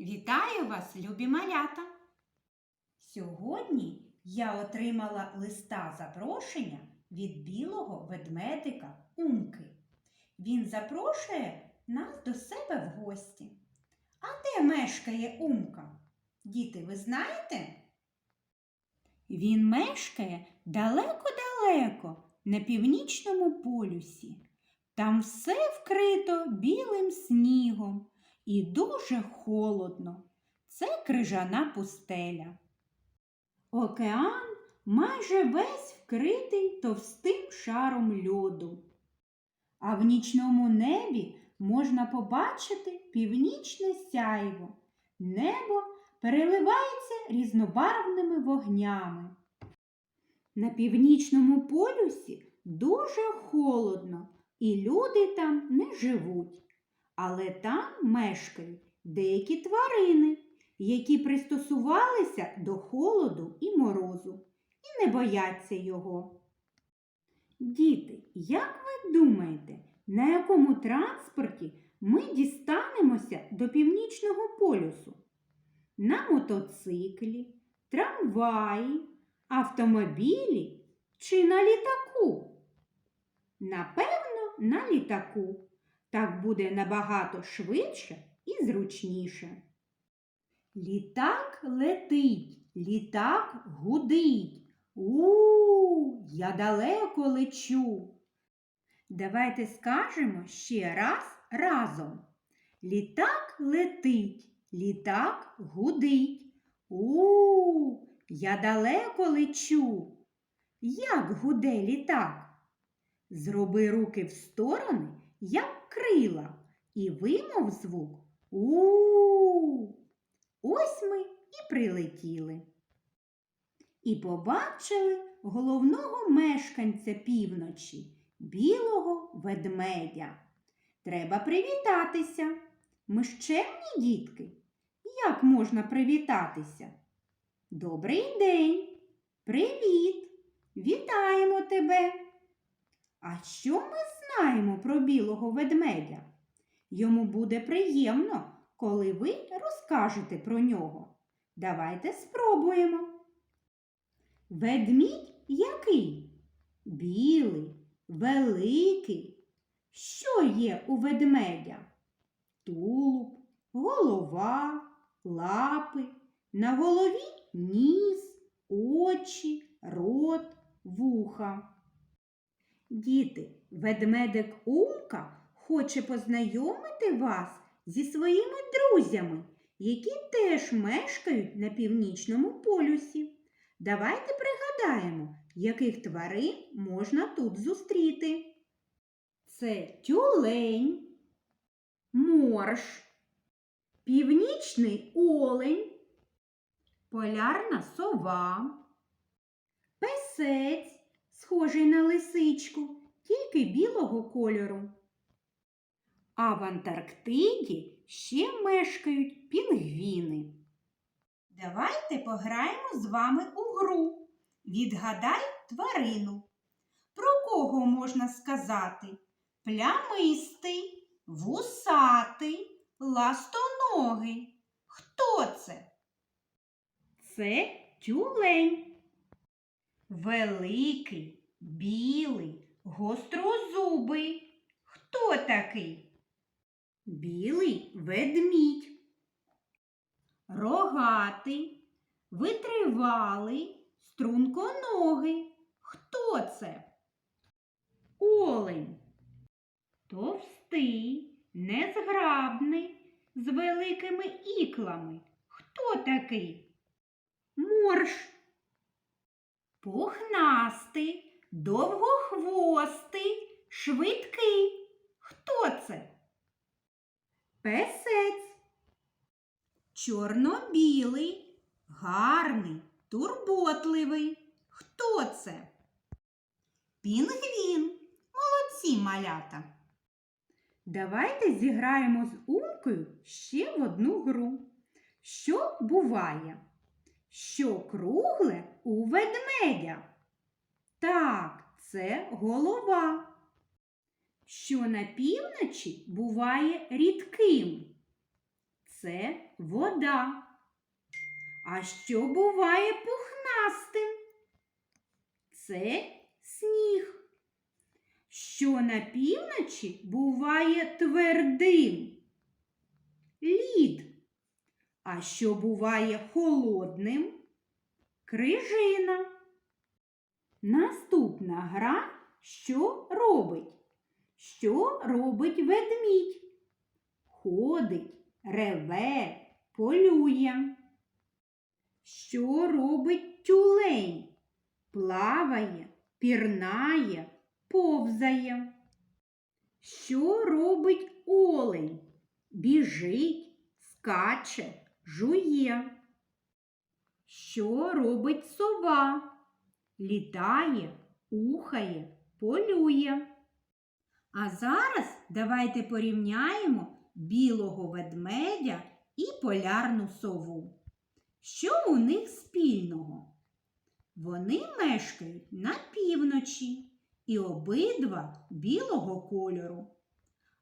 Вітаю вас, любі малята! Сьогодні я отримала листа запрошення від білого ведмедика Умки. Він запрошує нас до себе в гості. А де мешкає Умка? Діти, ви знаєте? Він мешкає далеко-далеко на північному полюсі. Там все вкрито білим снігом і дуже холодно. Це крижана пустеля. Океан майже весь вкритий товстим шаром льоду. А в нічному небі можна побачити північне сяйво. Небо переливається різнобарвними вогнями. На північному полюсі дуже холодно, і люди там не живуть. Але там мешкають деякі тварини, які пристосувалися до холоду і морозу і не бояться його. Діти, як ви думаєте, на якому транспорті ми дістанемося до північного полюсу? На мотоциклі, трамваї, автомобілі чи на літаку? Напевно, на літаку. Так буде набагато швидше і зручніше. Літак летить, літак гудить. У, я далеко лечу. Давайте скажемо ще раз разом. Літак летить, літак гудить. У, я далеко лечу. Як гуде літак? Зроби руки в сторони, як крила, і вимов звук у. Ось ми і прилетіли. І побачили головного мешканця півночі, білого ведмедя. Треба привітатися. Ми ж чемні дітки. Як можна привітатися? Добрий день! Привіт! Вітаємо тебе! А що ми знаємо про білого ведмедя? Йому буде приємно, коли ви розкажете про нього. Давайте спробуємо. Ведмідь який? Білий, великий. Що є у ведмедя? Тулуб, голова, лапи, на голові ніс, очі, рот, вуха. Діти, ведмедик Умка хоче познайомити вас зі своїми друзями, які теж мешкають на північному полюсі. Давайте пригадаємо, яких тварин можна тут зустріти. Це тюлень, морж, північний олень, полярна сова, песець, схожий на лисичку, тільки білого кольору. А в Антарктиді ще мешкають пінгвіни. Давайте пограємо з вами у гру. Відгадай тварину. Про кого можна сказати? Плямистий, вусатий, ластоногий. Хто це? Це тюлень. Великий, білий, гострозубий. Хто такий? Білий ведмідь. Рогатий, витривалий, струнконогий. Хто це? Олень. Товстий, незграбний, з великими іклами. Хто такий? Морж. Пухнастий, довгохвостий, швидкий. Хто це? Песець. Чорно-білий, гарний, турботливий. Хто це? Пінгвін. Молодці малята. Давайте зіграємо з умкою ще в одну гру. Що буває? Що кругле у ведмедя? Так, це голова. Що на півночі буває рідким? Це вода. А що буває пухнастим? Це сніг. Що на півночі буває твердим? Лід. А що буває холодним? Крижина. Наступна гра що робить? Що робить ведмідь? Ходить, реве, полює. Що робить тюлень? Плаває, пірнає, повзає. Що робить олень? Біжить, скаче, жує. Що робить сова? Літає, ухає, полює. А зараз давайте порівняємо білого ведмедя і полярну сову. Що у них спільного? Вони мешкають на півночі і обидва білого кольору.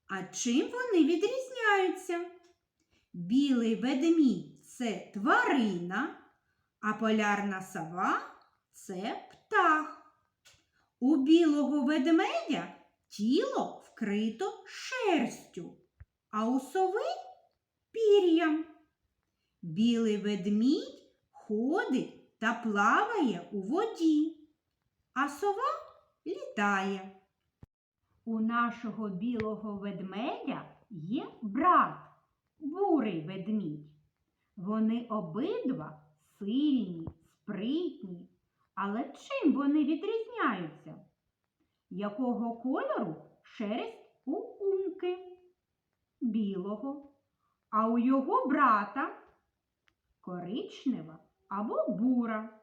А чим вони відрізняються? Білий ведмідь це тварина, а полярна сова це птах. У білого ведмедя тіло вкрито шерстю, а у сови пір'ям. Білий ведмідь ходить та плаває у воді, а сова літає. У нашого білого ведмедя є брат, бурий ведмідь. Вони обидва сильні, спритні, але чим вони відрізняються? Якого кольору шерсть у умки? Білого, а у його брата коричнева або бура.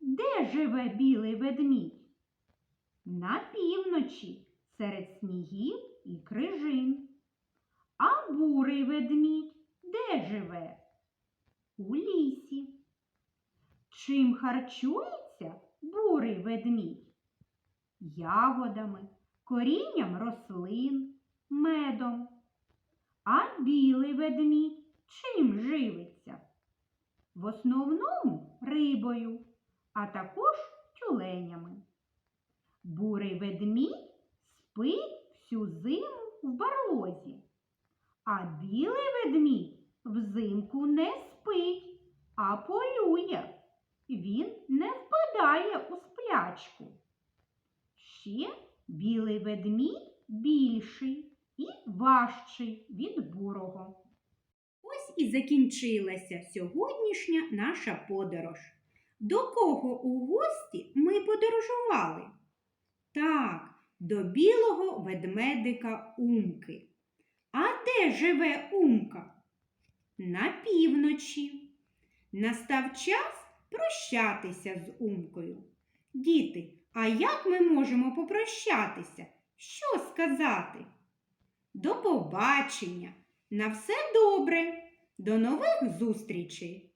Де живе білий ведмідь? На півночі серед снігів і крижин. Бурий ведмідь де живе? У лісі. Чим харчується бурий ведмідь? Ягодами, корінням рослин, медом. А білий ведмідь чим живиться? В основному рибою, а також тюленями. Бурий ведмідь спить всю зиму в барлозі, а білий ведмідь взимку не спить, а полює. Він не впадає у сплячку. Ще білий ведмідь більший і важчий від бурого. Ось і закінчилася сьогоднішня наша подорож. До кого у гості ми подорожували? Так, до білого ведмедика Умки. А де живе Умка? На півночі. Настав час прощатися з Умкою. Діти, а як ми можемо попрощатися? Що сказати? До побачення! На все добре! До нових зустрічей!